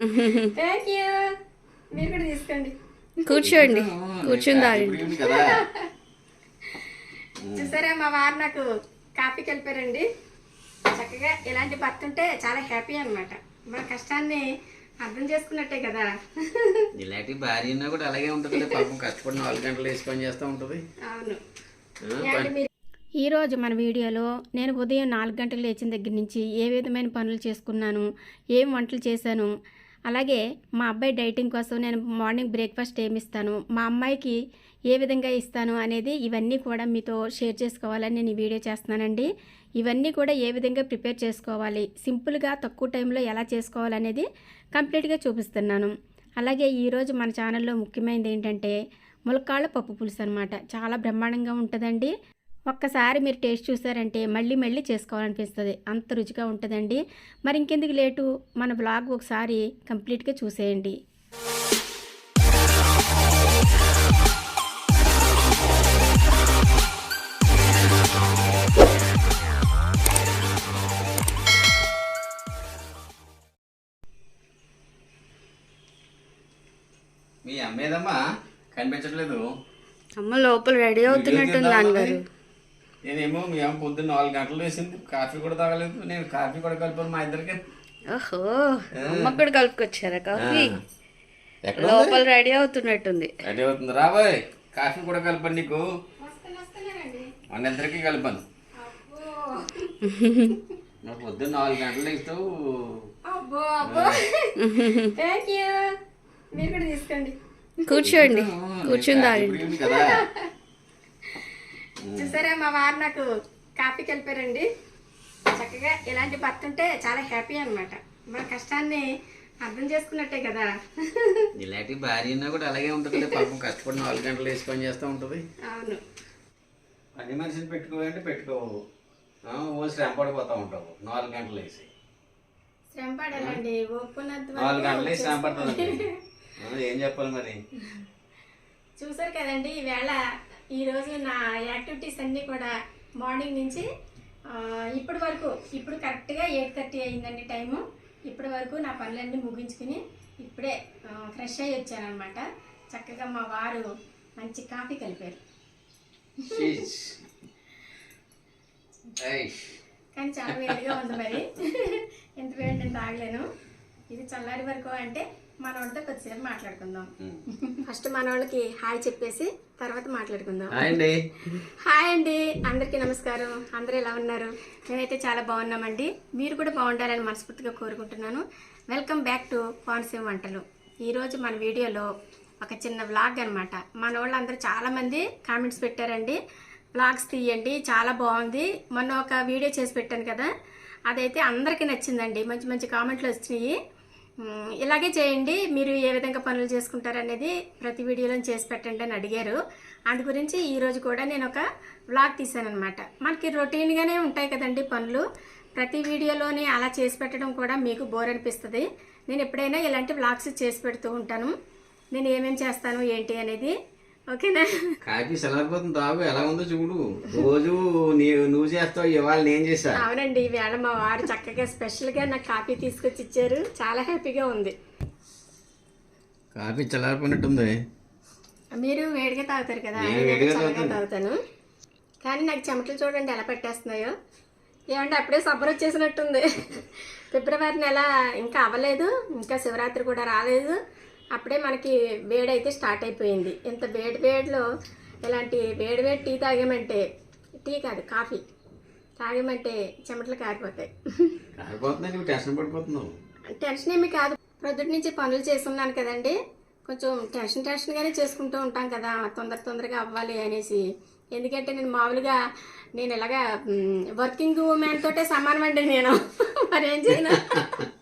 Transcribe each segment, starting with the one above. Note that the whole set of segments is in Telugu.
థ్యాంక్ యూ మీరు కూడా తీసుకోండి. కూర్చోండి. కదా. చూసారా మా వారు నాకు కాఫీ కలిపారండి చక్కగా ఇలాంటి భర్త ఉంటే చాలా హ్యాపీ అన్నమాట. మన కష్టాన్ని అర్థం చేసుకున్నట్టే కదా. ఇలాంటి భార్య ఉన్నా కూడా అలాగే ఉంటుంది పాపం కష్టపడి నాలుగు గంటలు వేసి పని చేస్తూ ఉంటుంది. అవును. ఈరోజు మన వీడియోలో నేను ఉదయం నాలుగు గంటలకు లేచిన దగ్గర నుంచి ఏ విధమైన పనులు చేసుకున్నాను ఏం వంటలు చేశాను అలాగే మా అబ్బాయి డైటింగ్ కోసం నేను మార్నింగ్ బ్రేక్ఫాస్ట్ ఏమి ఇస్తాను? మా అమ్మాయికి ఏ విధంగా ఇస్తాను అనేది ఇవన్నీ కూడా మీతో షేర్ చేసుకోవాలని నేను ఈ వీడియో చేస్తున్నానండి. ఇవన్నీ కూడా ఏ విధంగా ప్రిపేర్ చేసుకోవాలి? సింపుల్గా తక్కువ టైంలో ఎలా చేసుకోవాలనేది కంప్లీట్గా చూపిస్తున్నాను. అలాగే ఈరోజు మన ఛానల్లో ముఖ్యమైనది ఏంటంటే ములక్కాళ్ళ పప్పు పులుసు అనమాట చాలా బ్రహ్మాండంగా ఉంటుందండి. ఒక్కసారి మీరు టేస్ట్ చూసారంటే మళ్ళీ మళ్ళీ చేసుకోవాలనిపిస్తుంది. అంత రుచిగా ఉంటుందండి. మరి ఇంకెందుకు లేటు? మన బ్లాగ్ ఒకసారి కంప్లీట్గా చూసేయండి. మీ అమ్మేదమ్మా కనిపించట్లేదు. అమ్మ లోపల రెడీ అవుతున్నట్టుంది నాన్నగారు. నేనేమో మీ అమ్మ పొద్దున్న నాలుగు గంటలు వేసింది కాఫీ కూడా తాగలేదు. నేను కాఫీ కూడా కలిపాను మా ఇద్దరికి ఓహో అమ్మ కూడా కలుపుకొచ్చారా కాఫీ? ఎక్కడ లోపల రెడీ అవుతున్నట్టుంది. రెడీ అవుతుంది. రాబాయ్ కాఫీ కూడా కలిపాను నీకు. మన ఇద్దరికి కలిపాను. నువ్వు పొద్దున్న నాలుగు గంటలు ఇస్తావు తీసుకోండి. కూర్చోండి. కదా. చూసారా మా వారు నాకు కాఫీ కలిపారండి చక్కగా ఇలాంటి భర్త ఉంటే చాలా హ్యాపీ అన్నమాట. మన కష్టాన్ని అర్థం చేసుకున్నట్టే కదా. ఇలాంటి భార్య ఉన్నా కూడా అలాగే ఉంటుంది పాపం కష్టపడి నాలుగు గంటలు వేసి పని చేస్తూ ఉంటుంది. అవును. పని మనిషిని పెట్టుకోవాలంటే పెట్టుకోవు. ఆ, ఓ శ్రమ పడిపోతూ ఉంటావు. నాలుగు గంటలు వేసి. శ్రమ పడాలండి నాలుగు గంటలు వేసి శ్రమ పడుతుంది ఏం చెప్పాలి మరి? చూసారు కదండి ఈవేళ ఈరోజు నా యాక్టివిటీస్ అన్నీ కూడా మార్నింగ్ నుంచి ఇప్పటి వరకు ఇప్పుడు కరెక్ట్గా ఎయిట్ థర్టీ అయిందండి టైము. ఇప్పటి వరకు నా పనులన్నీ ముగించుకుని ఇప్పుడే ఫ్రెష్ అయ్యి వచ్చానమాట చక్కగా మా వారు మంచి కాఫీ కలిపారు. కానీ చాలా వేడిగా ఉంది మరి. ఎంత వేడి నేను తాగలేను. ఇది చల్లారి వరకు అంటే మనోడితో కొద్దిసేపు మాట్లాడుకుందాం. ఫస్ట్ మనోళ్ళకి హాయ్ చెప్పేసి తర్వాత మాట్లాడుకుందాం. హాయ్ అండి. హాయ్ అండి. అందరికీ నమస్కారం. అందరూ ఎలా ఉన్నారు? మేమైతే చాలా బాగున్నామండి. మీరు కూడా బాగుండాలని మనస్ఫూర్తిగా కోరుకుంటున్నాను. వెల్కమ్ బ్యాక్ టు కోనసీమ వంటలు. ఈరోజు మన వీడియోలో ఒక చిన్న వ్లాగ్ అనమాట మన వాళ్ళందరూ చాలామంది కామెంట్స్ పెట్టారండి. వ్లాగ్స్ తీయండి చాలా బాగుంది. మొన్న ఒక వీడియో చేసి పెట్టాను కదా. అదైతే అందరికీ నచ్చిందండి. మంచి మంచి కామెంట్లు వచ్చినాయి ఇలాగే చేయండి. మీరు ఏ విధంగా పనులు చేసుకుంటారనేది ప్రతి వీడియోలో చేసి పెట్టండి అని అడిగారు. అందు గురించి ఈరోజు కూడా నేను ఒక వ్లాగ్ తీసానమాట మనకి రొటీన్గానే ఉంటాయి కదండి పనులు. ప్రతి వీడియోలోని అలా చేసి పెట్టడం కూడా మీకు బోర్ అనిపిస్తుంది. నేను ఎప్పుడైనా ఇలాంటి వ్లాగ్స్ చేసి పెడుతూ ఉంటాను. నేను ఏమేమి చేస్తాను ఏంటి అనేది ఓకేనా? కాఫీ సెలవుపోతుంది తాగు ఎలా ఉందో చూడు. రోజు నీ నువ్వు చేస్తావు ఇవాళ నేను చేశా. అవునండి ఈవేళ మా వారు చక్కగా స్పెషల్గా నాకు కాఫీ తీసుకొచ్చి ఇచ్చారు. చాలా హ్యాపీగా ఉంది. కాఫీ చల్లారిపోయినట్టుంది. మీరు వేడిగా తాగుతారు కదా నేను నేను వేడిగా చల్లగా తాగుతాను. కానీ నాకు చెమటలు చూడండి ఎలా పెట్టేస్తున్నాయో. ఏమంటే అప్పుడే సబ్బర్ వచ్చేసినట్టుంది. ఫిబ్రవరి నెల ఇంకా అవ్వలేదు. ఇంకా శివరాత్రి కూడా రాలేదు. అప్పుడే మనకి వేడి అయితే స్టార్ట్ అయిపోయింది. ఇంత వేడి వేడిలో ఇలాంటి వేడి వేడి టీ తాగామంటే టీ కాదు కాఫీ తాగామంటే చెమటలు కారిపోతాయి. టెన్షన్ ఏమి కాదు. ప్రొద్దుటి నుంచి పనులు చేస్తున్నాను కదండి. కొంచెం టెన్షన్ టెన్షన్గానే చేసుకుంటూ ఉంటాం కదా తొందర తొందరగా అవ్వాలి అనేసి. ఎందుకంటే నేను మామూలుగా నేను ఇలాగా వర్కింగ్ ఉమెన్ తోటే సమానం అండి నేను. మరి ఏం చేయను?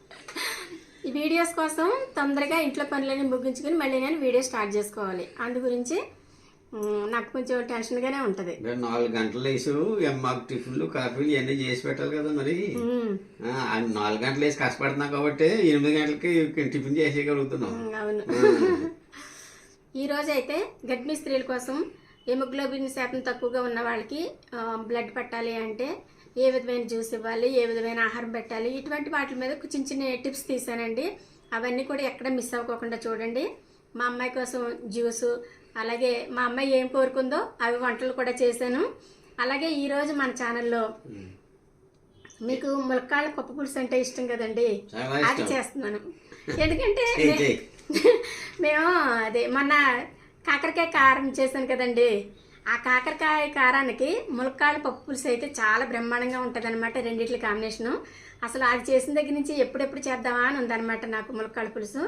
ఈ వీడియోస్ కోసం తొందరగా ఇంట్లో పనులన్నీ ముగించుకుని మళ్ళీ నేను వీడియో స్టార్ట్ చేసుకోవాలి. అందు గురించి నాకు కొంచెం టెన్షన్గానే ఉంటుంది. నాలుగు గంటలు వేసు మాకు టిఫిన్లు కాఫీలు ఇవన్నీ చేసి పెట్టాలి కదా మరి. నాలుగు గంటలు వేసి కష్టపడుతున్నావు కాబట్టి ఎనిమిది గంటలకి టిఫిన్ చేసేయగలుగుతున్నావు. మ్, అవును. ఈ రోజు అయితే గర్భిణీ స్త్రీల కోసం హెమోగ్లోబిన్ శాతం తక్కువగా ఉన్న వాళ్ళకి బ్లడ్ పట్టాలి అంటే ఏ విధమైన జ్యూస్ ఇవ్వాలి ఏ విధమైన ఆహారం పెట్టాలి ఇటువంటి వాటి మీద చిన్న చిన్న టిప్స్ తీసానండి అవన్నీ కూడా ఎక్కడ మిస్ అవ్వకుండా చూడండి. మా అమ్మాయి కోసం జ్యూసు అలాగే మా అమ్మాయి ఏం కోరుకుందో అవి వంటలు కూడా చేశాను. అలాగే ఈరోజు మన ఛానల్లో మీకు ములక్కాళ్ళ పప్పు పులుసు అంటే ఇష్టం కదండి? అది చేస్తున్నాను. ఎందుకంటే. మేము అదే మొన్న కాకరకాయ కారం చేశాను కదండి. ఆ కాకరకాయ కారానికి ములక్కాయలు పప్పు పులుసు అయితే చాలా బ్రహ్మాండంగా ఉంటుంది అనమాట రెండిట్ల కాంబినేషను. అసలు అది చేసిన దగ్గర నుంచి ఎప్పుడెప్పుడు చేద్దామా అని ఉందన్నమాట నాకు ములక్కాయల పులుసు.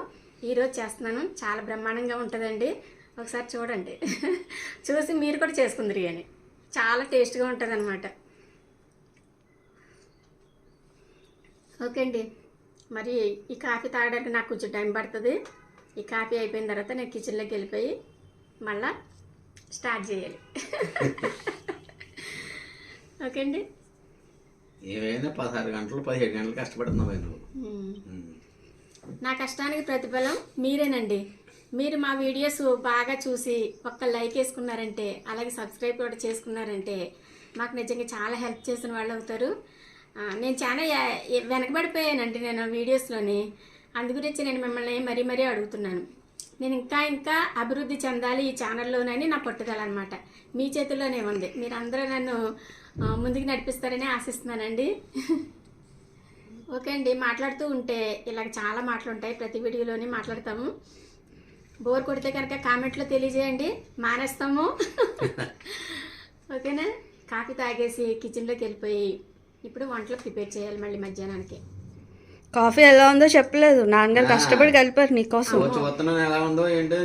ఈరోజు చేస్తున్నాను. చాలా బ్రహ్మాండంగా ఉంటుందండి. ఒకసారి చూడండి. చూసి మీరు కూడా చేసుకుందరు అని. చాలా టేస్ట్గా ఉంటుంది అనమాట ఓకే అండి మరి ఈ కాఫీ తాగడానికి నాకు కొంచెం టైం పడుతుంది. ఈ కాఫీ అయిపోయిన తర్వాత నేను కిచెన్లోకి వెళ్ళిపోయి మళ్ళీ స్టార్ట్ చేయాలి. ఓకే అండి ఏమైనా పదహారు గంటలు పదిహేడు గంటలు కష్టపడుతున్నావు నువ్వు. నా కష్టానికి ప్రతిఫలం మీరేనండి. మీరు మా వీడియోస్ బాగా చూసి ఒక్క లైక్ వేసుకున్నారంటే అలాగే సబ్స్క్రైబ్ కూడా చేసుకున్నారంటే మాకు నిజంగా చాలా హెల్ప్ చేసిన వాళ్ళు అవుతారు. నేను చాలా వెనకబడిపోయానండి నేను వీడియోస్లోని. అందు గురించి నేను మిమ్మల్ని మరీ మరీ అడుగుతున్నాను. నేను ఇంకా ఇంకా అభివృద్ధి చెందాలి ఈ ఛానల్లోనని నా పట్టుదల అనమాట మీ చేతుల్లోనే ఉంది. మీరు అందరూ నన్ను ముందుకు నడిపిస్తారని ఆశిస్తున్నానండి. ఓకే అండి మాట్లాడుతూ ఉంటే ఇలాగ చాలా మాటలు ఉంటాయి ప్రతి వీడియోలోని మాట్లాడతాము. బోర్ కొడితే కనుక కామెంట్లో తెలియజేయండి. మానేస్తాము. ఓకేనా? కాఫీ తాగేసి కిచెన్లోకి వెళ్ళిపోయి ఇప్పుడు వంటలు ప్రిపేర్ చేయాలి మళ్ళీ మధ్యాహ్నానికి. కాఫీ ఎలా ఉందో చెప్పలేదు. నాన్నగారు కష్టపడి కలిపారు నీకోసం ఎలా ఉందో ఏంటో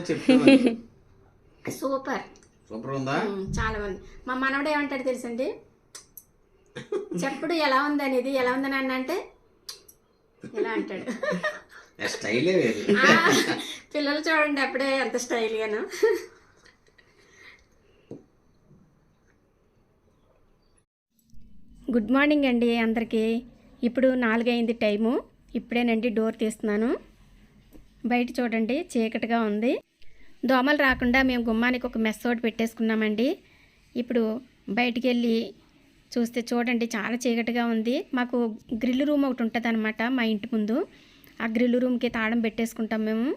సూపర్. సూపర్ ఉందా? చాలా బాగుంది. మా మనవడు ఏమంటాడు తెలుసండి? చెప్పుడు ఎలా ఉంది అనేది ఎలా ఉందని అన్న అంటే ఇలా అంటాడు. ఆ స్టైలే వేరు. ఆ, పిల్లలు చూడండి అప్పుడే ఎంత స్టైల్గాను. గుడ్ మార్నింగ్ అండి అందరికీ. ఇప్పుడు నాలుగైంది టైము. ఇప్పుడేనండి డోర్ తీస్తున్నాను. బయట చూడండి చీకటిగా ఉంది. దోమలు రాకుండా మేము గుమ్మానికి ఒక మెస్ ఒకటి పెట్టేసుకున్నామండి. ఇప్పుడు బయటికి వెళ్ళి చూస్తే చూడండి చాలా చీకటిగా ఉంది. మాకు గ్రిల్ రూమ్ ఒకటి ఉంటుంది మా ఇంటి ముందు. ఆ గ్రిల్ రూమ్కి తాళం పెట్టేసుకుంటాం మేము.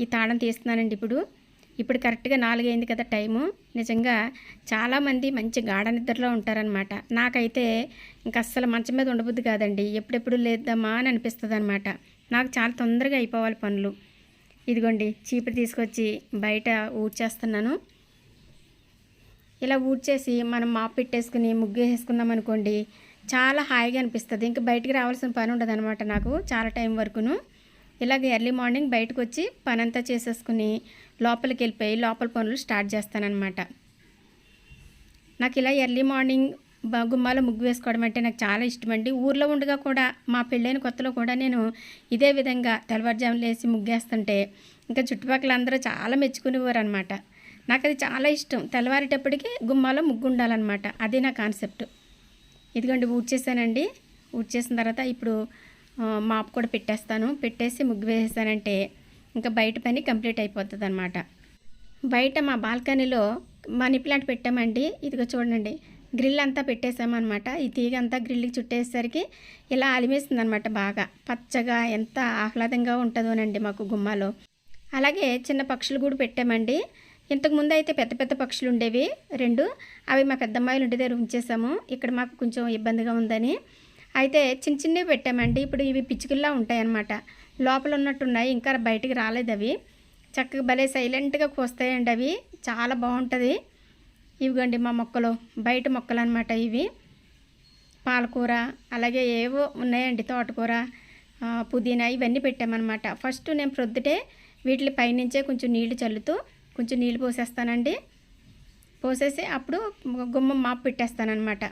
ఈ తాళం తీస్తున్నానండి ఇప్పుడు. ఇప్పుడు కరెక్ట్గా నాలుగైంది కదా టైము. నిజంగా చాలామంది మంచి గాఢ నిద్రలో ఉంటారనమాట నాకైతే ఇంక అస్సలు మంచం మీద ఉండబుద్ది కాదండి. ఎప్పుడెప్పుడు లేద్దామా అని అనిపిస్తుంది అనమాట నాకు చాలా తొందరగా అయిపోవాలి పనులు. ఇదిగోండి చీపురు తీసుకొచ్చి బయట ఊడ్చేస్తున్నాను. ఇలా ఊడ్చేసి మనం మాప్ పెట్టేసుకుని ముగ్గు వేసుకున్నాం అనుకోండి చాలా హాయిగా అనిపిస్తుంది. ఇంకా బయటికి రావాల్సిన పని ఉండదు అనమాట నాకు చాలా టైం వరకును. ఇలాగ ఎర్లీ మార్నింగ్ బయటకు వచ్చి పని అంతా చేసేసుకుని లోపలికి వెళ్ళిపోయి లోపల పనులు స్టార్ట్ చేస్తానన్నమాట. నాకు ఇలా ఎర్లీ మార్నింగ్ గుమ్మాలో ముగ్గు వేసుకోవడం అంటే నాకు చాలా ఇష్టం అండి ఊర్లో ఉండగా కూడా మా పెళ్ళైన కొత్తలో కూడా నేను ఇదే విధంగా తెల్లవారుజాములు లేసి ముగ్గేస్తుంటే ఇంకా చుట్టుపక్కల అందరూ చాలా మెచ్చుకునేవారు అనమాట నాకు అది చాలా ఇష్టం. తెల్లవారేటప్పటికి గుమ్మాలో ముగ్గు ఉండాలన్నమాట అదే నా కాన్సెప్ట్. ఇదిగోండి ఊడ్చేసానండి. ఊడ్చేసిన తర్వాత ఇప్పుడు మాపు మాప్ కూడా పెట్టేస్తాను. పెట్టేసి ముగ్గు వేసేసానంటే ఇంకా బయట పని కంప్లీట్ అయిపోతుంది అనమాట బయట మా బాల్కనీలో మనీ ప్లాంట్ పెట్టామండి. ఇదిగో చూడండి గ్రిల్ అంతా పెట్టేసామన్నమాట. ఈ తీగ అంతా గ్రిల్కి చుట్టేసరికి ఇలా అలిమేస్తుంది అనమాట బాగా. పచ్చగా ఎంత ఆహ్లాదంగా ఉంటుందోనండి మాకు గుమ్మాలో. అలాగే చిన్న పక్షులు కూడా పెట్టామండి. ఇంతకుముందు అయితే పెద్ద పెద్ద పక్షులు ఉండేవి రెండు. అవి మా పెద్దమ్మాయిలు ఇంటి దగ్గర ఉంచేసాము. ఇక్కడ మాకు కొంచెం ఇబ్బందిగా ఉందని. అయితే చిన్న చిన్నవి పెట్టామండి. ఇప్పుడు ఇవి పిచ్చుకల్లా ఉంటాయన్నమాట. లోపల ఉన్నట్టున్నాయి ఇంకా బయటికి రాలేదు అవి. చక్కగా భలే సైలెంట్గా కూస్తాయండి అవి. చాలా బాగుంటుంది. ఇవిగండి మా మొక్కలు. బయట మొక్కలు అనమాట ఇవి. పాలకూర అలాగే ఏవో ఉన్నాయండి తోటకూర పుదీనా ఇవన్నీ పెట్టామన్నమాట. ఫస్ట్ నేను ప్రొద్దుటే వీటి పైనుంచే కొంచెం నీళ్ళు చల్లుతూ కొంచెం నీళ్ళు పోసేస్తానండి. పోసేసి అప్పుడు గుమ్మం మాపు పెట్టేస్తానమాట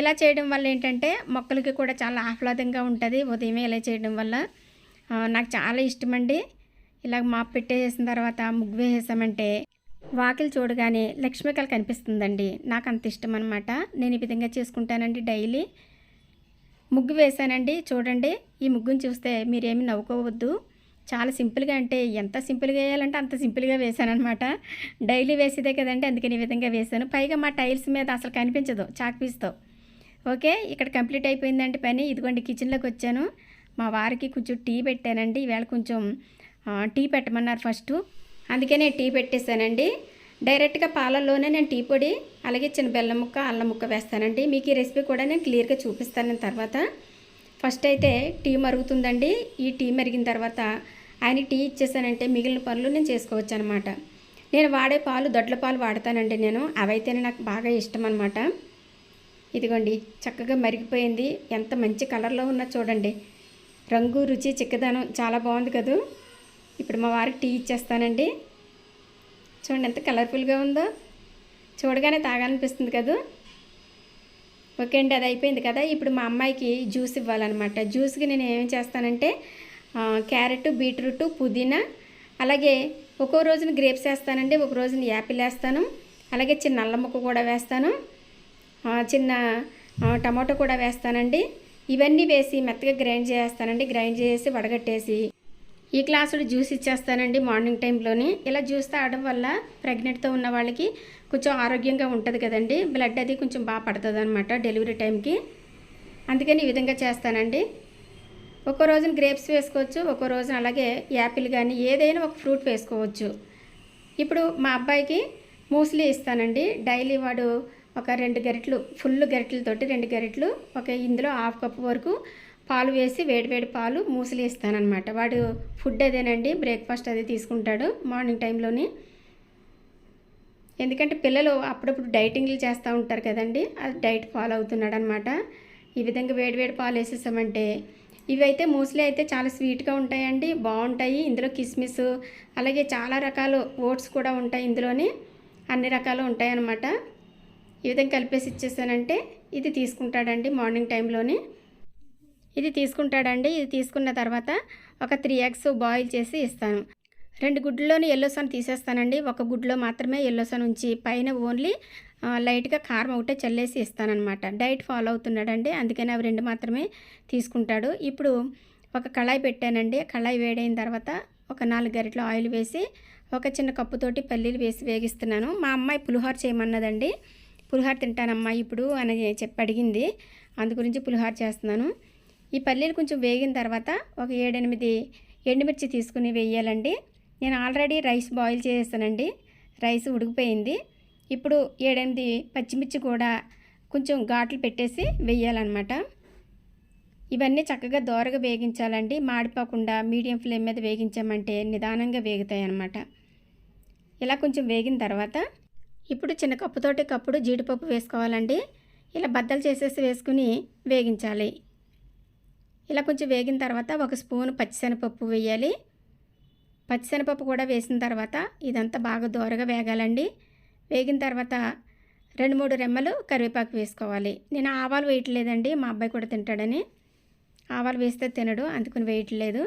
ఇలా చేయడం వల్ల ఏంటంటే మొక్కలకి కూడా చాలా ఆహ్లాదంగా ఉంటుంది. ఉదయమే ఇలా చేయడం వల్ల. నాకు చాలా ఇష్టమండి. ఇలా మాప్ పెట్టేసిన తర్వాత ముగ్గు వేసేసామంటే వాకిలి చూడగానే లక్ష్మీకళ కనిపిస్తుందండి. నాకు అంత ఇష్టం అనమాట నేను ఈ విధంగా చేసుకుంటానండి డైలీ. ముగ్గు వేసానండి. చూడండి ఈ ముగ్గుని చూస్తే మీరేమి నవ్వుకోవద్దు. చాలా సింపుల్గా అంటే ఎంత సింపుల్గా వేయాలంటే అంత సింపుల్గా వేశానమాట డైలీ వేసేదే కదండి అందుకని ఈ విధంగా వేసాను. పైగా మా టైల్స్ మీద అసలు కనిపించదు చాక్ పీస్తో. ఓకే ఇక్కడ కంప్లీట్ అయిపోయిందండి పని. ఇదిగోండి కిచెన్లోకి వచ్చాను. మా వారికి కొంచెం టీ పెట్టానండి. ఈవేళ కొంచెం టీ పెట్టమన్నారు ఫస్ట్. అందుకే నేను టీ పెట్టేశానండి. డైరెక్ట్గా పాలల్లోనే నేను టీ పొడి అలాగే చిన్న బెల్లం ముక్క అల్లం ముక్క వేస్తానండి. మీకు ఈ రెసిపీ కూడా నేను క్లియర్గా చూపిస్తాను తర్వాత. ఫస్ట్ అయితే టీ మరుగుతుందండి. ఈ టీ మరిగిన తర్వాత ఆయన టీ ఇచ్చేసానంటే మిగిలిన పనులు నేను చేసుకోవచ్చు అనమాట నేను వాడే పాలు దొడ్ల పాలు వాడతానండి నేను. అవైతేనే నాకు బాగా ఇష్టం అనమాట ఇదిగోండి చక్కగా మరిగిపోయింది. ఎంత మంచి కలర్లో ఉన్నా చూడండి. రంగు రుచి చిక్కదనం చాలా బాగుంది కదూ? ఇప్పుడు మా వారికి టీ ఇచ్చేస్తానండి. చూడండి ఎంత కలర్ఫుల్గా ఉందో. చూడగానే తాగాలనిపిస్తుంది కదా? ఓకే అండి అది అయిపోయింది కదా. ఇప్పుడు మా అమ్మాయికి జ్యూస్ ఇవ్వాలన్నమాట. జ్యూస్కి నేను ఏం చేస్తానంటే క్యారెట్ బీట్రూట్ పుదీనా అలాగే ఒక్కో రోజున గ్రేప్స్ వేస్తానండి ఒక రోజున యాపిల్ వేస్తాను అలాగే చిన్న అల్లం ముక్క కూడా వేస్తాను. చిన్న టమాటో కూడా వేస్తానండి. ఇవన్నీ వేసి మెత్తగా గ్రైండ్ చేస్తానండి. గ్రైండ్ చేసి వడగట్టేసి ఈ గ్లాసుడు జ్యూస్ ఇచ్చేస్తానండి మార్నింగ్ టైంలోని. ఇలా జ్యూస్ తాగడం వల్ల ప్రెగ్నెంట్తో ఉన్న వాళ్ళకి కొంచెం ఆరోగ్యంగా ఉంటుంది కదండి. బ్లడ్ అది కొంచెం బాగా పడుతుంది అనమాట డెలివరీ టైంకి. అందుకని ఈ విధంగా చేస్తానండి. ఒక్కో రోజున గ్రేప్స్ వేసుకోవచ్చు ఒక్కో రోజున అలాగే యాపిల్ కానీ ఏదైనా ఒక ఫ్రూట్ వేసుకోవచ్చు. ఇప్పుడు మా అబ్బాయికి మూస్లీ ఇస్తానండి. డైలీ వాడు ఒక రెండు గరిటెలు ఫుల్ గరిటలతోటి రెండు గరిటలు ఒక ఇందులో హాఫ్ కప్ వరకు పాలు వేసి వేడివేడి పాలు మూసలి ఇస్తానన్నమాట వాడు ఫుడ్ అదేనండి బ్రేక్ఫాస్ట్ అది తీసుకుంటాడు మార్నింగ్ టైంలోని. ఎందుకంటే పిల్లలు అప్పుడప్పుడు డైటింగ్లు చేస్తూ ఉంటారు కదండి అది డైట్ ఫాలో అవుతున్నాడు అనమాట ఈ విధంగా వేడివేడి పాలు వేసేసామంటే ఇవైతే మూస్లీ అయితే చాలా స్వీట్గా ఉంటాయండి బాగుంటాయి. ఇందులో కిస్మిస్ అలాగే చాలా రకాలు ఓట్స్ కూడా ఉంటాయి ఇందులోని అన్ని రకాలు ఉంటాయన్నమాట. ఈ విధంగా కలిపేసి ఇచ్చేసానంటే ఇది తీసుకుంటాడండి మార్నింగ్ టైంలోనే. ఇది తీసుకుంటాడండి. ఇది తీసుకున్న తర్వాత ఒక త్రీ ఎగ్స్ బాయిల్ చేసి ఇస్తాను. రెండు గుడ్లోని ఎల్లో సన్ తీసేస్తానండి. ఒక గుడ్లో మాత్రమే ఎల్లో సన్ ఉంచి పైన ఓన్లీ లైట్గా కారం ఒకటే చల్లేసి ఇస్తానన్నమాట. డైట్ ఫాలో అవుతున్నాడండి. అందుకని అవి రెండు మాత్రమే తీసుకుంటాడు. ఇప్పుడు ఒక కళాయి పెట్టానండి. కళాయి వేడైన తర్వాత ఒక నాలుగు గరిటలు ఆయిల్ వేసి ఒక చిన్న కప్పుతోటి పల్లీలు వేసి వేగిస్తున్నాను. మా అమ్మాయి పులిహోర చేయమన్నదండి. పులిహోర తింటానమ్మా ఇప్పుడు అని చెప్పి అడిగింది. అందు గురించి పులిహోర చేస్తున్నాను. ఈ పల్లీలు కొంచెం వేగిన తర్వాత ఒక ఏడెనిమిది ఎండుమిర్చి తీసుకుని వేయాలండి. నేను ఆల్రెడీ రైస్ బాయిల్ చేస్తానండి రైస్ ఉడికిపోయింది. ఇప్పుడు ఏడెనిమిది పచ్చిమిర్చి కూడా కొంచెం ఘాట్లు పెట్టేసి వేయాలన్నమాట. ఇవన్నీ చక్కగా దోరగా వేగించాలండి. మాడిపోకుండా మీడియం ఫ్లేమ్ మీద వేగించామంటే నిదానంగా వేగుతాయి అన్నమాట ఇలా కొంచెం వేగిన తర్వాత ఇప్పుడు చిన్న కప్పుతోటి కప్పుడు జీడిపప్పు వేసుకోవాలండి. ఇలా బద్దలు చేసేసి వేసుకుని వేగించాలి. ఇలా కొంచెం వేగిన తర్వాత ఒక స్పూన్ పచ్చిశనగపప్పు వేయాలి. పచ్చిశనగపప్పు కూడా వేసిన తర్వాత ఇదంతా బాగా దోరగా వేగాలండి. వేగిన తర్వాత రెండు మూడు రెమ్మలు కరివేపాకు వేసుకోవాలి. నేను ఆవాలు వేయట్లేదండి మా అబ్బాయి కూడా తింటాడని. ఆవాలు వేస్తే తినడు అందుకని వేయట్లేదు.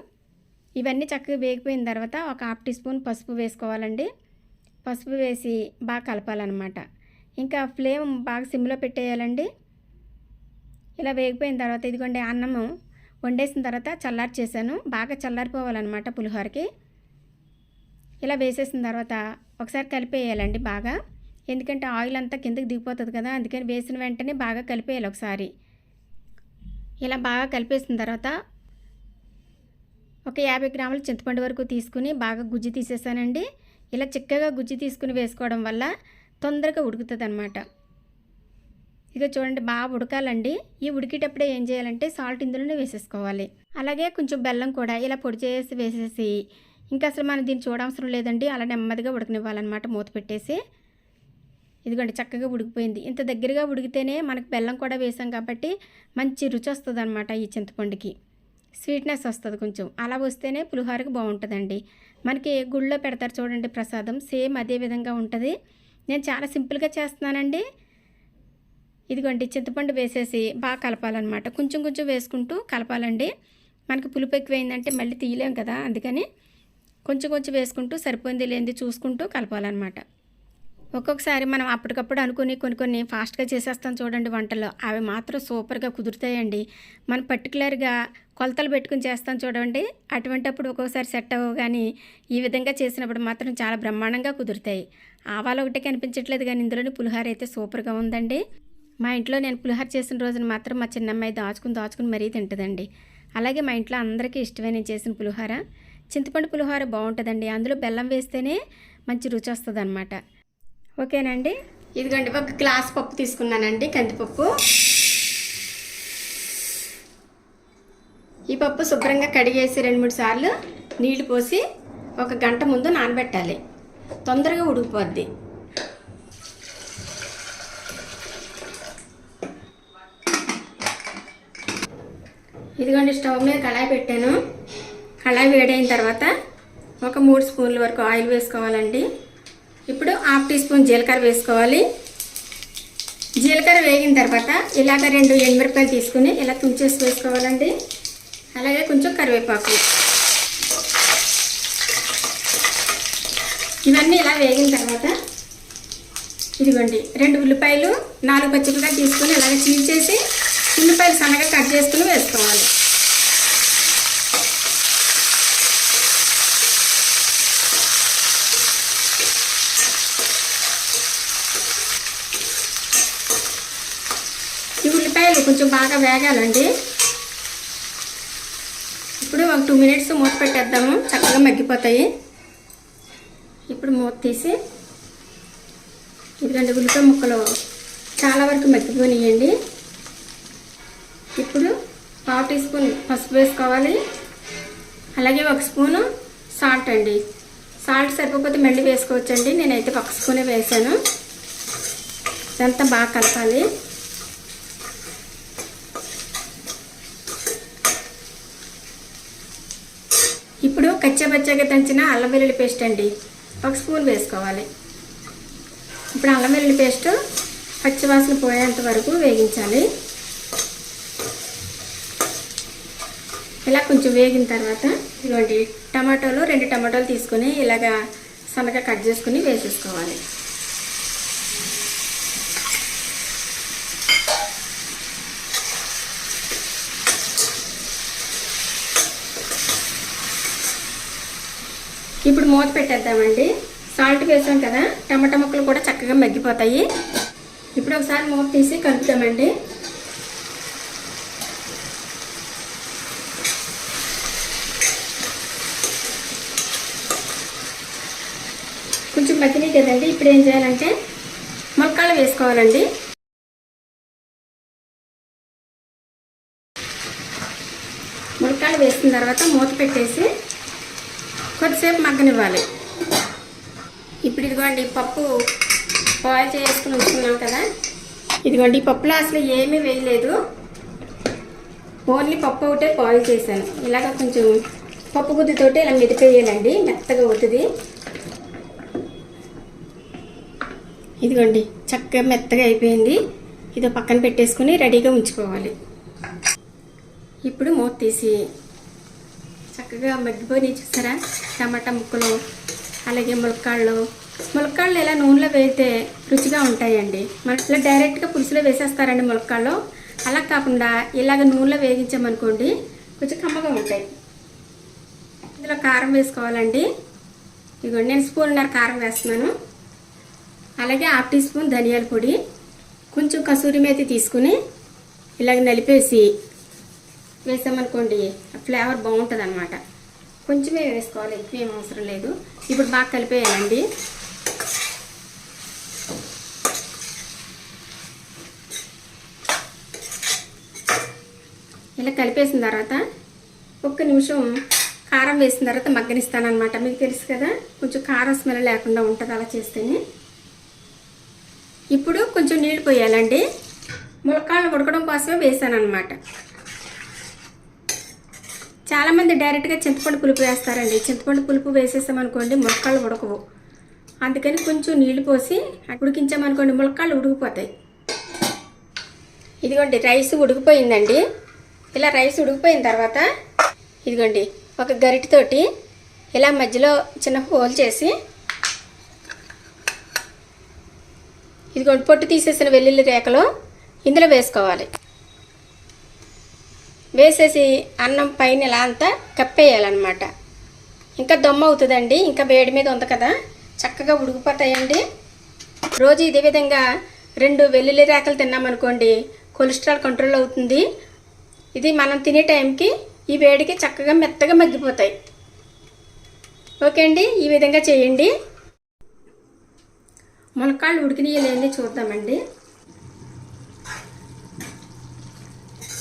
ఇవన్నీ చక్కగా వేగిపోయిన తర్వాత ఒక హాఫ్ టీ స్పూన్ పసుపు వేసుకోవాలండి. పసుపు వేసి బాగా కలపాలన్నమాట. ఇంకా ఫ్లేమ్ బాగా సిమ్లో పెట్టేయాలండి. ఇలా వేగిపోయిన తర్వాత ఇదిగోండి అన్నము వండేసిన తర్వాత చల్లారి చేశాను బాగా చల్లారిపోవాలన్నమాట పులిహోరకి. ఇలా వేసేసిన తర్వాత ఒకసారి కలిపేయాలండి బాగా. ఎందుకంటే ఆయిల్ అంతా కిందకి దిగిపోతుంది కదా అందుకని వేసిన వెంటనే బాగా కలిపేయాలి ఒకసారి. ఇలా బాగా కలిపేసిన తర్వాత ఒక యాభై గ్రాముల చింతపండు వరకు తీసుకుని బాగా గుజ్జు తీసేసానండి. ఇలా చిక్కగా గుజ్జు తీసుకుని వేసుకోవడం వల్ల తొందరగా ఉడుకుతుంది అనమాట ఇక చూడండి బాగా ఉడకాలండి. ఈ ఉడికేటప్పుడే ఏం చేయాలంటే సాల్ట్ ఇందులోనే వేసేసుకోవాలి. అలాగే కొంచెం బెల్లం కూడా ఇలా పొడి చేసి వేసేసి ఇంకా అసలు మనం దీన్ని చూడవసరం లేదండి. అలా నెమ్మదిగా ఉడకనివ్వాలన్నమాట మూత పెట్టేసి. ఇదిగోండి చక్కగా ఉడికిపోయింది. ఇంత దగ్గరగా ఉడికితేనే మనకు బెల్లం కూడా వేసాం కాబట్టి మంచి రుచి వస్తుంది అనమాట ఈ చింతపండుకి. స్వీట్నెస్ వస్తుంది కొంచెం. అలా వస్తేనే పులిహోరకి బాగుంటుందండి. మనకి గుళ్ళో పెడతారు చూడండి ప్రసాదం. సేమ్ అదే విధంగా ఉంటుంది. నేను చాలా సింపుల్గా చేస్తున్నానండి. ఇదిగోండి చింతపండు వేసేసి బాగా కలపాలన్నమాట. కొంచెం కొంచెం వేసుకుంటూ కలపాలండి. మనకి పులుపు ఎక్కువైందంటే మళ్ళీ తీయలేం కదా అందుకని కొంచెం కొంచెం వేసుకుంటూ సరిపోయింది లేనిది చూసుకుంటూ కలపాలన్నమాట. ఒక్కొక్కసారి మనం అప్పటికప్పుడు అనుకుని కొన్ని కొన్ని ఫాస్ట్గా చేసేస్తాం చూడండి వంటల్లో. అవి మాత్రం సూపర్గా కుదురుతాయండి. మనం పర్టికులర్గా కొలతలు పెట్టుకుని చేస్తాం చూడండి. అటువంటప్పుడు ఒక్కొక్కసారి సెట్ అవ్వవు కానీ ఈ విధంగా చేసినప్పుడు మాత్రం చాలా బ్రహ్మాండంగా కుదురుతాయి. ఆవాలు ఒకటే కనిపించట్లేదు కానీ ఇందులోని పులిహోర అయితే సూపర్గా ఉందండి. మా ఇంట్లో నేను పులిహోర చేసిన రోజున మాత్రం మా చిన్నమ్మాయి దాచుకుని దాచుకుని మరీ తింటుందండి. అలాగే మా ఇంట్లో అందరికీ ఇష్టమే నేను చేసిన పులిహోర. చింతపండు పులిహోర బాగుంటుందండి. అందులో బెల్లం వేస్తేనే మంచి రుచి వస్తుంది అనమాట ఓకేనండి? ఇదిగోండి ఒక గ్లాస్ పప్పు తీసుకున్నానండి కందిపప్పు. ఈ పప్పు శుభ్రంగా కడిగేసి రెండు మూడు సార్లు నీళ్ళు పోసి ఒక గంట ముందు నానబెట్టాలి. తొందరగా ఉడికిపోద్ది. ఇదిగోండి స్టవ్ మీద కళాయి పెట్టాను. కళాయి వేడైన తర్వాత ఒక మూడు స్పూన్ల వరకు ఆయిల్ వేసుకోవాలండి. ఇప్పుడు హాఫ్ టీ స్పూన్ జీలకర్ర వేసుకోవాలి. జీలకర్ర వేగిన తర్వాత ఇలాగ రెండు ఎండుమిరపకాయలు తీసుకుని ఇలా తుంచేసి వేసుకోవాలండి. అలాగే కొంచెం కరివేపాకు. ఇవన్నీ ఇలా వేగిన తర్వాత ఇదిగోండి రెండు ఉల్లిపాయలు నాలుగు పచ్చిమిరపకాయలు తీసుకుని ఇలాగ చీల్చేసి ఉల్లిపాయలు సన్నగా కట్ చేసుకుని వేసుకోవాలి ఈ ఉల్లిపాయలు కొంచెం బాగా వేగాలండి. ఇప్పుడు ఒక టూ మినిట్స్ మూత పెట్టేద్దాము. చక్కగా మగ్గిపోతాయి. ఇప్పుడు మూత తీసి ఇదిగండి ఉల్లిపాయ ముక్కలు చాలా వరకు మగ్గిపోయినాయండి. ఇప్పుడు పావు టీ స్పూన్ పసుపు వేసుకోవాలి. అలాగే ఒక స్పూను సాల్ట్ అండి. సాల్ట్ సరిపోతే మళ్ళీ వేసుకోవచ్చండి. నేనైతే ఒక స్పూనే వేసాను ఇదంతా బాగా కలపాలి ఇప్పుడు కచ్చాబచ్చాగా దంచిన అల్లం వెల్లుల్లి పేస్ట్ అండి. ఒక స్పూన్ వేసుకోవాలి. ఇప్పుడు అల్లం వెల్లుల్లి పేస్ట్ పచ్చివాసన పోయేంత వరకు వేగించాలి. ఇలా కొంచెం వేగిన తర్వాత ఇలాంటి టమాటోలు రెండు టమాటోలు తీసుకొని ఇలాగా సన్నగా కట్ చేసుకుని వేసేసుకోవాలి. ఇప్పుడు మూత పెట్టేద్దామండి. సాల్ట్ వేసాం కదా టమాటా ముక్కలు కూడా చక్కగా మగ్గిపోతాయి. ఇప్పుడు ఒకసారి మూత తీసి కలుపుతామండి కొంచెం మగ్గినాయి కదండి ఇప్పుడు ఏం చేయాలంటే మొలకాలు వేసుకోవాలండి. ములక్కాయలు వేసిన తర్వాత మూత పెట్టేసి కొద్దిసేపు మగ్గనివ్వాలి. ఇప్పుడు ఇదిగోండి పప్పు బాయిల్ చేసుకుని ఉంచుకున్నాం కదా. ఇదిగోండి పప్పులో అసలు ఏమీ వేయలేదు. ఓన్లీ పప్పు ఒకటే బాయిల్ చేశాను. ఇలాగ కొంచెం పప్పు గుద్దితోటి ఇలా మెదిపేయాలండి మెత్తగా అవుతుంది. ఇదిగోండి చక్కగా మెత్తగా అయిపోయింది. ఇది పక్కన పెట్టేసుకుని రెడీగా ఉంచుకోవాలి. ఇప్పుడు మూత తీసి చక్కగా మగ్గిపోయి చూసారా? టమాటా ముక్కలు అలాగే ములక్కాళ్ళు. ములక్కాళ్ళు ఇలా నూనెలో వేస్తే రుచిగా ఉంటాయండి. మనం ఇలా డైరెక్ట్గా పులుసులో వేసేస్తారండి ములక్కాళ్ళు. అలా కాకుండా ఇలాగ నూనెలో వేగించామనుకోండి కొంచెం కమ్మగా ఉంటాయి. ఇందులో కారం వేసుకోవాలండి. ఇదిగోండి నేను స్పూన్నర కారం వేస్తున్నాను. అలాగే హాఫ్ టీ స్పూన్ ధనియాల పొడి. కొంచెం కసూరి మేతి తీసుకుని ఇలాగ నలిపేసి వేసామనుకోండి ఫ్లేవర్ బాగుంటుంది అనమాట కొంచెమే వేసుకోవాలి ఎక్కువ ఏం అవసరం లేదు. ఇప్పుడు బాగా కలిపేయాలండి. ఇలా కలిపేసిన తర్వాత ఒక్క నిమిషం కారం వేసిన తర్వాత మగ్గనిస్తాను అనమాట మీకు తెలుసు కదా కొంచెం కారం స్మెల్ లేకుండా ఉంటుంది అలా చేస్తేనే. ఇప్పుడు కొంచెం నీళ్ళు పోయాలండి. ములక్కాళ్ళు ఉడకడం కోసమే వేసాను అనమాట చాలామంది డైరెక్ట్గా చింతపండు పులుపు వేస్తారండి. చింతపండు పులుపు వేసేసామనుకోండి ములక్కాళ్ళు ఉడకవు. అందుకని కొంచెం నీళ్ళు పోసి ఉడికించామనుకోండి ములక్కాళ్ళు ఉడికిపోతాయి. ఇదిగోండి రైస్ ఉడికిపోయిందండి. ఇలా రైస్ ఉడికిపోయిన తర్వాత ఇదిగోండి ఒక గరిటితోటి ఇలా మధ్యలో చిన్న హోల్ చేసి ఇదిగోండి పొట్టు తీసేసిన వెల్లుల్లి రేఖలో ఇందులో వేసుకోవాలి. వేసేసి అన్నం పైన ఇలా అంతా కప్పేయాలన్నమాట. ఇంకా దొమ్మ అవుతుందండి. ఇంకా వేడి మీద ఉంది కదా. చక్కగా ఉడికిపోతాయండి. రోజు ఇదే విధంగా రెండు వెల్లుల్లి రేకలు తిన్నామనుకోండి కొలెస్ట్రాల్ కంట్రోల్ అవుతుంది. ఇది మనం తినే టైంకి ఈ వేడికి చక్కగా మెత్తగా మగ్గిపోతాయి. ఓకే అండి. ఈ విధంగా చేయండి. మునకాళ్ళు ఉడికినాయి చూద్దామండి.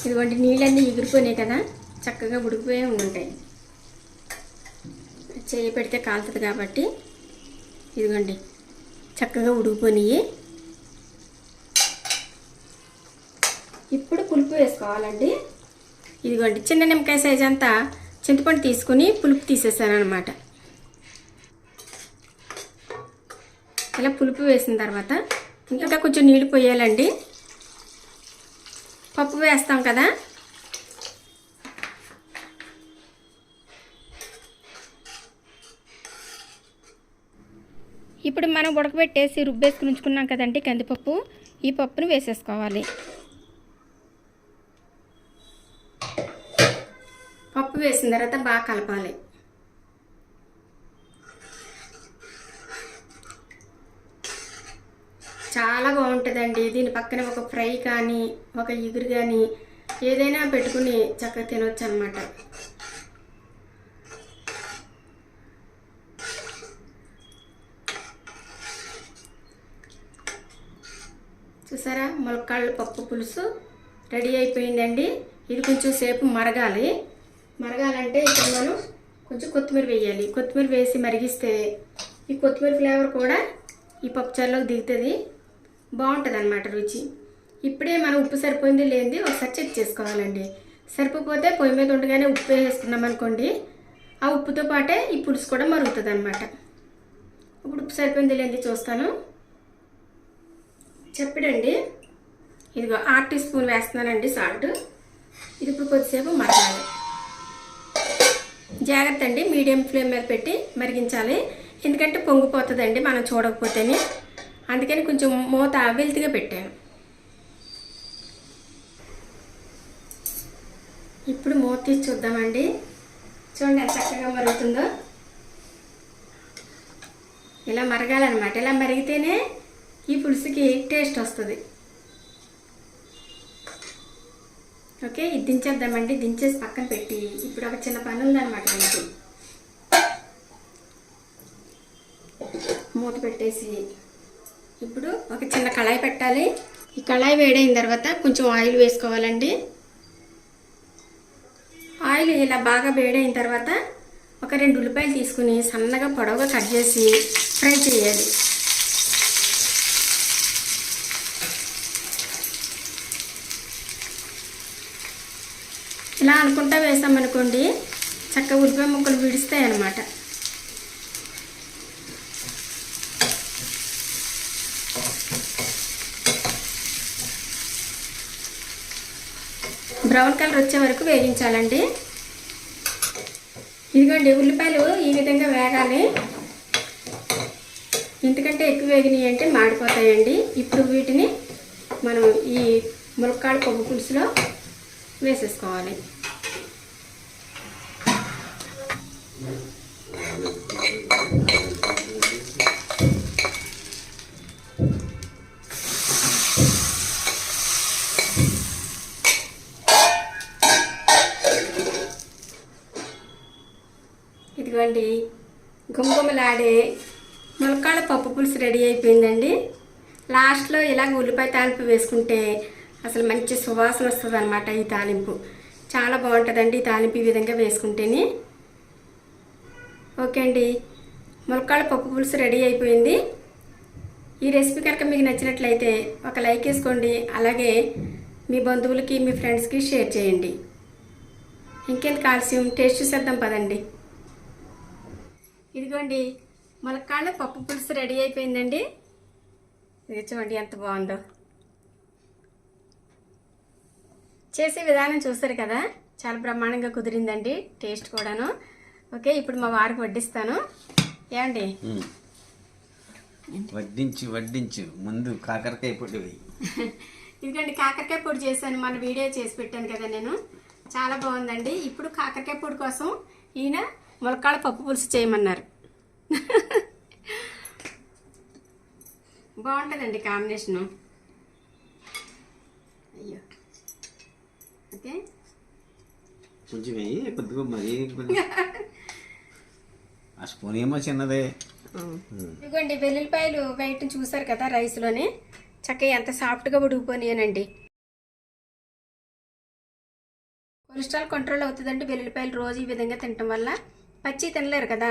ఇదిగోండి నీళ్ళన్నీ ఎగిరిపోయినాయి కదా చక్కగా ఉడికిపోయి ఉంటాయి చేయి పెడితే కాలుతుంది కాబట్టి ఇదిగోండి చక్కగా ఉడికిపోయినాయి. ఇప్పుడు పులుపు వేసుకోవాలండి. ఇదిగోండి చిన్న నిమ్మకాయ సైజ్ అంతా చింతపండు తీసుకుని పులుపు తీసేసాను అనమాట ఇలా పులుపు వేసిన తర్వాత ఇంకా కొంచెం నీళ్ళు పోయాలండి. పప్పు వేస్తాం కదా? ఇప్పుడు మనం ఉడకబెట్టేసి రుబ్బేసుకుని ఉంచుకున్నాం కదండి కందిపప్పు ఈ పప్పును వేసేసుకోవాలి. పప్పు వేసిన తర్వాత బాగా కలపాలి చాలా బాగుంటుందండి. దీని పక్కన ఒక ఫ్రై కానీ ఒక ఇగురు కానీ ఏదైనా పెట్టుకుని చక్కగా తినొచ్చు అనమాట చూసారా? ములక్కాళ్ళ పప్పు పులుసు రెడీ అయిపోయిందండి. ఇది కొంచెం సేపు మరగాలి. మరగాలంటే ఇక్కడ మనం కొంచెం కొత్తిమీర వేయాలి. కొత్తిమీర వేసి మరిగిస్తే ఈ కొత్తిమీర ఫ్లేవర్ కూడా ఈ పప్పు చారులోకి దిగుతుంది. బాగుంటుంది అనమాట రుచి. ఇప్పుడే మనం ఉప్పు సరిపోయింది లేనిది ఒకసారి చెక్ చేసుకోవాలండి. సరిపోతే పొయ్యి మీద ఉండగానే ఉప్పు వేసుకున్నాం అనుకోండి. ఆ ఉప్పుతో పాటే ఈ పులుసు కూడా మరుగుతుంది అనమాట ఇప్పుడు ఉప్పు సరిపోయింది లేనిది చూస్తాను. చెప్పడండి. ఇదిగో హాఫ్ టీ స్పూన్ వేస్తున్నానండి సాల్ట్. ఇది ఇప్పుడు కొద్దిసేపు మరగాలి. జాగ్రత్త అండి మీడియం ఫ్లేమ్ మీద పెట్టి మరిగించాలి. ఎందుకంటే పొంగిపోతుందండి మనం చూడకపోతేనే. అందుకని కొంచెం మూత వెల్తిగా పెట్టాను. ఇప్పుడు మూత తీసి చూద్దామండి. చూడండి ఎంత చక్కగా మరుగుతుందో. ఇలా మరగాలన్నమాట. ఇలా మరిగితేనే ఈ పులుసుకి టేస్ట్ వస్తుంది. ఓకే ఇది దించేద్దామండి. దించేసి పక్కన పెట్టి. ఇప్పుడు ఒక చిన్న పని ఉందన్నమాట మనకి మూత పెట్టేసి ఇప్పుడు ఒక చిన్న కళాయి పెట్టాలి. ఈ కళాయి వేడైన తర్వాత కొంచెం ఆయిల్ వేసుకోవాలండి. ఆయిల్ ఇలా బాగా వేడైన తర్వాత ఒక రెండు ఉల్లిపాయలు తీసుకుని సన్నగా పొడవుగా కట్ చేసి ఫ్రై చేయాలి. ఇలా అనుకుంటా వేసామనుకోండి చక్కగా ఉల్లిపాయ ముక్కలు విడుస్తాయి అన్నమాట బ్రౌన్ కలర్ వచ్చే వరకు వేగించాలండి. ఇదిగోండి ఉల్లిపాయలు ఈ విధంగా వేగాలి. ఇంతకంటే ఎక్కువ వేగినాయి అంటే మాడిపోతాయండి. ఇప్పుడు వీటిని మనం ఈ ములక్కాడ కొవ్వు పులుసులో వేసేసుకోవాలి. అలాగే ములక్కాడ పప్పు పులుసు రెడీ అయిపోయిందండి. లాస్ట్లో ఇలాగ ఉల్లిపాయ తాలింపు వేసుకుంటే అసలు మంచి సువాసన వస్తుంది అనమాట ఈ తాలింపు. చాలా బాగుంటుందండి ఈ తాలింపు ఈ విధంగా వేసుకుంటేనే. ఓకే అండి ములక్కాడ పప్పు పులుసు రెడీ అయిపోయింది. ఈ రెసిపీ కనుక మీకు నచ్చినట్లయితే ఒక లైక్ వేసుకోండి అలాగే మీ బంధువులకి మీ ఫ్రెండ్స్కి షేర్ చేయండి. ఇంకెంత కాల్స్యం టేస్ట్ చూసేద్దాం పదండి. ఇదిగోండి ములక్కాళ్ళ పప్పు పులుసు రెడీ అయిపోయిందండి. ఇది చూడండి ఎంత బాగుందో. చేసే విధానం చూస్తారు కదా? చాలా బ్రహ్మాండంగా కుదిరిందండి టేస్ట్ కూడాను. ఓకే ఇప్పుడు మా వారికి వడ్డిస్తాను. ఏమండి? వడ్డించు వడ్డించు. ముందు కాకరకాయ పొడి ఇదిగోండి కాకరకాయ పొడి చేశాను. మన వీడియో చేసి పెట్టాను కదా నేను. చాలా బాగుందండి. ఇప్పుడు కాకరకాయ పొడి కోసం ఈయన ములక్కాళ్ళ పప్పు పులుసు చేయమన్నారు. బాగుంటుందండి కాంబినేషను. అయ్యో. ఓకే. కొంచెం వెయ్యి కొద్దిగా మరీ కొద్దిగా. ఆ స్పూన్ ఏమో చిన్నదే. ఉమ్. ఇదిగోండి వెల్లుల్లిపాయలు బయట చూసారు కదా రైస్లోనే. చక్కగా ఎంత సాఫ్ట్గా ఉడికిపోయానండి కొలెస్ట్రాల్ కంట్రోల్ అవుతుందండి వెల్లుల్లిపాయలు రోజు ఈ విధంగా తినటం వల్ల పచ్చి తినలేరు కదా.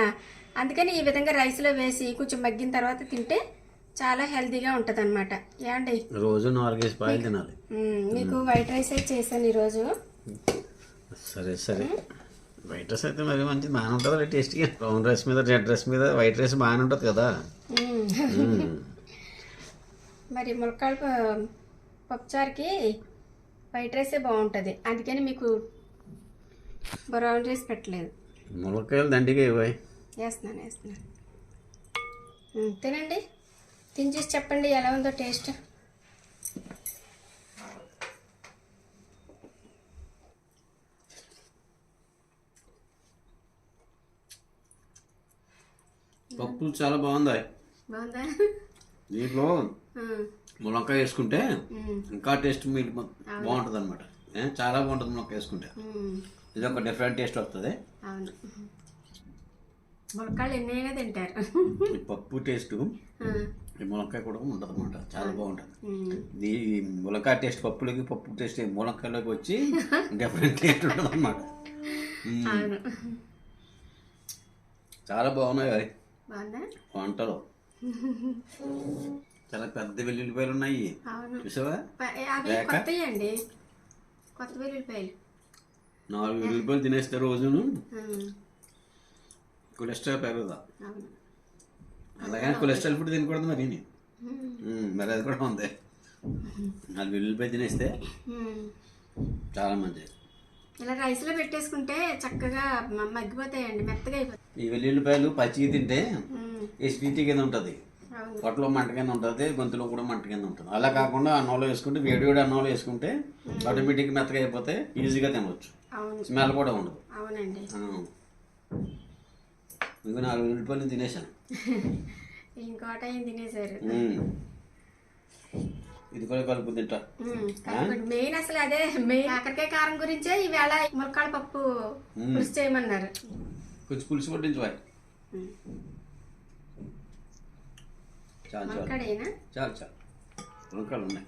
అందుకని ఈ విధంగా రైస్లో వేసి కొంచెం మగ్గిన తర్వాత తింటే చాలా హెల్తీగా ఉంటుంది అనమాట ఏమండి? రోజు తినాలి. మీకు వైట్ రైస్ అయితే చేశాను ఈరోజు? సరే సరే. వైట్ రైస్ అయితే మరి మంచిది. బాగానే ఉంటుంది టేస్ట్గా బ్రౌన్ రైస్ మీద రెడ్ రైస్ మీద వైట్ రైస్ బాగానే ఉంటుంది కదా. మరి ములక్కాడ పప్పుచారుకి వైట్ రైసే బాగుంటుంది. అందుకని మీకు బ్రౌన్ రైస్ పెట్టలేదు. ములక్కాయలు దండిగా ఇవ్వాలి వేస్తున్నాను వేస్తున్నాను. తినండి. తిని చూసి చెప్పండి ఎలా ఉందో టేస్ట్. పప్పు చాలా బాగుంది బాగుందా? దీంట్లో మ్మ్, ములక్కాయ వేసుకుంటే ఇంకా టేస్ట్ మీకు బాగుంటుంది అనమాట చాలా బాగుంటుంది ములక్కాయ వేసుకుంటే. ఇది ఒక డిఫరెంట్ టేస్ట్ వస్తుంది. ములక్కాళ్ళు ఎన్నైనా తింటారు. ఈ పప్పు టేస్ట్ ఈ ములక్కాయ కూడా ఉంటుంది అనమాట చాలా బాగుంటుంది. ఈ ములక్కాయ టేస్ట్ పప్పులకి పప్పు టేస్ట్ ఈ ములక్కాయలోకి వచ్చి డిఫరెంట్ టేస్ట్ ఉంటుంది అనమాట చాలా బాగున్నాయి వంటలు. చాలా పెద్ద వెల్లుల్లిపాయలు ఉన్నాయి. చూసావా? కొత్త వెల్లుల్లిపాయలు. నాలుగు వెల్లుల్లిపాయలు తినేస్తే రోజును. కొలెస్ట్రాల్ పెరగదా అలాగని కొలెస్ట్రాల్ ఫుడ్ తినకూడదు మరి మరి అది కూడా ఉంది. నాలుగు వెల్లుల్లిపాయ తినేస్తే. చాలా మంచిది. ఇలా రైస్లో పెట్టేసుకుంటే చక్కగా మగ్గిపోతాయండి మెత్తగా అయిపోతాయి. ఈ వెల్లుల్లిపాయలు పచ్చివి తింటే. ఎసిడిటీ కింద ఉంటుంది. పొట్టలో మంట కింద ఉంటుంది గొంతులో కూడా మంట కింద ఉంటుంది. అలా కాకుండా అన్నంలో వేసుకుంటే వేడి వేడి అన్నంలో వేసుకుంటే ఆటోమేటిక్ మెత్తగా అయిపోతే ఈజీగా తినవచ్చు. స్మెల్ కూడా ఉండదు. అవునండి. నాలుగు తినేసాను ఇంకోట ఉమ్. ఇది కూడా కలుపు తింటా. మెయిన్ అసలు అదే మెయిన్ కాకరకాయ కారం గురించే ఈవేళ ములక్కాడ పప్పు పులుసు చేయమన్నారు. కొంచెం పులుసు పట్టించు మ్మ్. చాలు చాలు. ఉన్నాయి.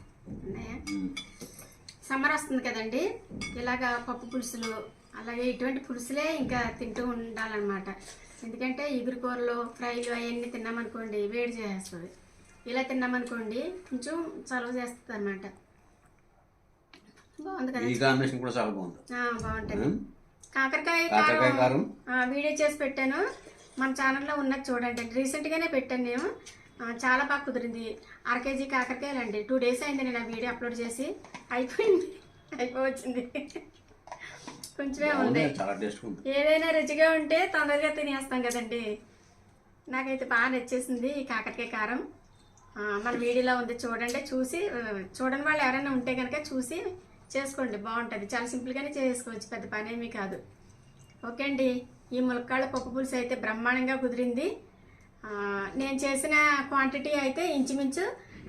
సమ్మర్ వస్తుంది కదండి. ఇలాగా పప్పు పులుసులు అలాగే ఇటువంటి పులుసులే ఇంకా తింటూ ఉండాలన్నమాట. ఎందుకంటే ఎగురు కూరలు ఫ్రైలు అవన్నీ తిన్నామనుకోండి వేడి చేస్తుంది ఇలా తిన్నామనుకోండి కొంచెం చలువ చేస్తుంది అనమాట బాగుంది కదా ఈ కాంబినేషన్ కూడా చాలా బాగుంది. ఆ, బాగుంటుంది. కాకరకాయ కారం వీడియో చేసి పెట్టాను. మన ఛానల్లో ఉన్నది చూడండి. రీసెంట్గానే పెట్టాను నేను. చాలా బాగా కుదిరింది. అర కేజీ కాకరకాయలు అండి టూ డేస్ అయింది నేను ఆ వీడియో అప్లోడ్ చేసి. అయిపోయింది. అయిపోవచ్చింది. కొంచెమే ఉంది. బాగుంది, చాలా టేస్ట్ ఉంది. ఏదైనా రుచిగా ఉంటే తొందరగా తినేస్తాం కదండి. నాకైతే బాగా నచ్చేసింది ఈ కాకరకాయ కారం. మన వీడియోలో ఉంది చూడండి చూసి చూడని వాళ్ళు ఎవరైనా ఉంటే కనుక చూసి చేసుకోండి బాగుంటుంది. చాలా సింపుల్గానే చేసుకోవచ్చు పెద్ద పని ఏమీ కాదు. ఓకే అండి ఈ ములక్కాళ్ళ పప్పు పులుసు అయితే బ్రహ్మాండంగా కుదిరింది. నేను చేసిన క్వాంటిటీ అయితే ఇంచుమించు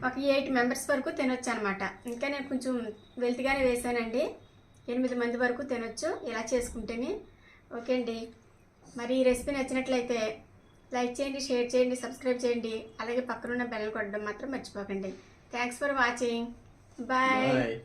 ఒక ఎయిట్ మెంబర్స్ వరకు తినొచ్చు అనమాట ఇంకా నేను కొంచెం వెల్తిగానే వేసానండి. ఎనిమిది మంది వరకు తినొచ్చు. ఇలా చేసుకుంటేనే. ఓకే అండి. మరి ఈ రెసిపీ నచ్చినట్లయితే లైక్ చేయండి షేర్ చేయండి సబ్స్క్రైబ్ చేయండి. అలాగే పక్కనున్న బెల్ కొట్టడం మాత్రం మర్చిపోకండి. Thanks for watching. Bye. Bye.